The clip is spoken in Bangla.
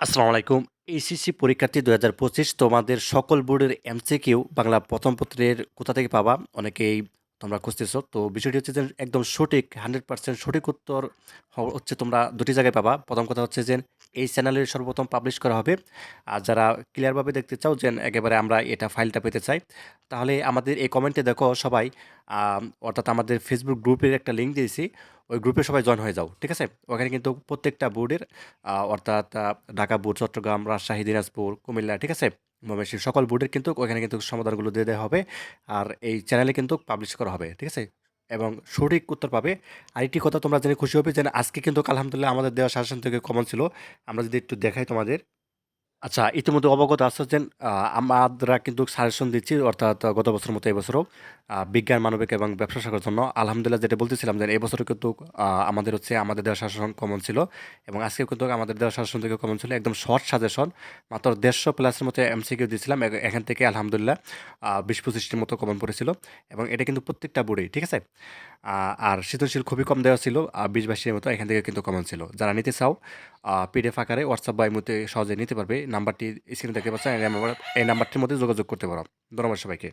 আসসালামু আলাইকুম। এইচএসসি পরীক্ষার্থী দু হাজার পঁচিশ, তোমাদের সকল বোর্ডের এমসিকিউ বাংলা প্রথম পত্রের কোথা থেকে পাবা? অনেকেই তোমরা খুঁজতেছো। তো বিষয়টি হচ্ছে যে একদম সঠিক, হান্ড্রেড পার্সেন্ট সঠিক উত্তর হচ্ছে তোমরা দুটি জায়গায় পাবা। প্রথম কথা হচ্ছে যে এই চ্যানেলের সর্বপ্রথম পাবলিশ করা হবে। আর যারা ক্লিয়ারভাবে দেখতে চাও যে একেবারে আমরা এটা ফাইলটা পেতে চাই, তাহলে আমাদের এই কমেন্টে দেখো সবাই অর্থাৎ আমাদের ফেসবুক গ্রুপের একটা লিঙ্ক দিয়েছি। ওই গ্রুপে সবাই জয়েন হয়ে যাও, ঠিক আছে? ওখানে কিন্তু প্রত্যেকটা বোর্ডের অর্থাৎ ঢাকা বোর্ড চট্টগ্রাম, রাজশাহী, দিনাজপুর, কুমিল্লা, ঠিক আছে? ময়মনসিংহ সকল বোর্ডের কিন্তু ওখানে কিন্তু সমাধানগুলো দিয়ে দেওয়া হবে। আর এই চ্যানেলে কিন্তু পাবলিশ করা হবে, ঠিক আছে? এবং সঠিক উত্তর পাবে। আর একটি কথা তোমরা জেনে খুশি হবে যে আজকে কিন্তু আলহামদুলিল্লাহ আমাদের দেওয়া শাসন থেকে কমন ছিল। আমরা যদি একটু দেখাই তোমাদের। আচ্ছা ইতিমধ্যে অবগত আছে যে আমরা কিন্তু সাজেশন দিচ্ছি, অর্থাৎ গত বছর মতো এবছরও বিজ্ঞান, মানবিক এবং ব্যবসা শাখার জন্য। আলহামদুলিল্লাহ যেটা বলতেছিলাম যে এবছরও কিন্তু আমাদের হচ্ছে, আমাদের দেওয়া শাসন কমন ছিল এবং আজকে কিন্তু আমাদের দেওয়া শাসন থেকে কমন ছিল। একদম শর্ট সাজেশন মাত্র দেড়শো প্লাসের মতো এমসিকিউ দিয়েছিলাম। এখান থেকে আলহামদুলিল্লাহ বিশ পঁচিশটির মতো কমন পড়েছিল এবং এটা কিন্তু প্রত্যেকটা বোর্ডেই ঠিক আছে? আর সৃজনশীল খুবই কম দেওয়া ছিল বিশ বাইশের মতো এখান থেকে কিন্তু কমন ছিল। যারা নিতে চাও পিডিএফ আকারে হোয়াটসঅ্যাপ বা ইমোতে সহজে নিতে পারবে। নাম্বারটি স্ক্রিনে দেখতে পাচ্ছেন এই নাম্বার এই নাম্বারটির মধ্যে যোগাযোগ করতে পারো। ধন্যবাদ সবাইকে।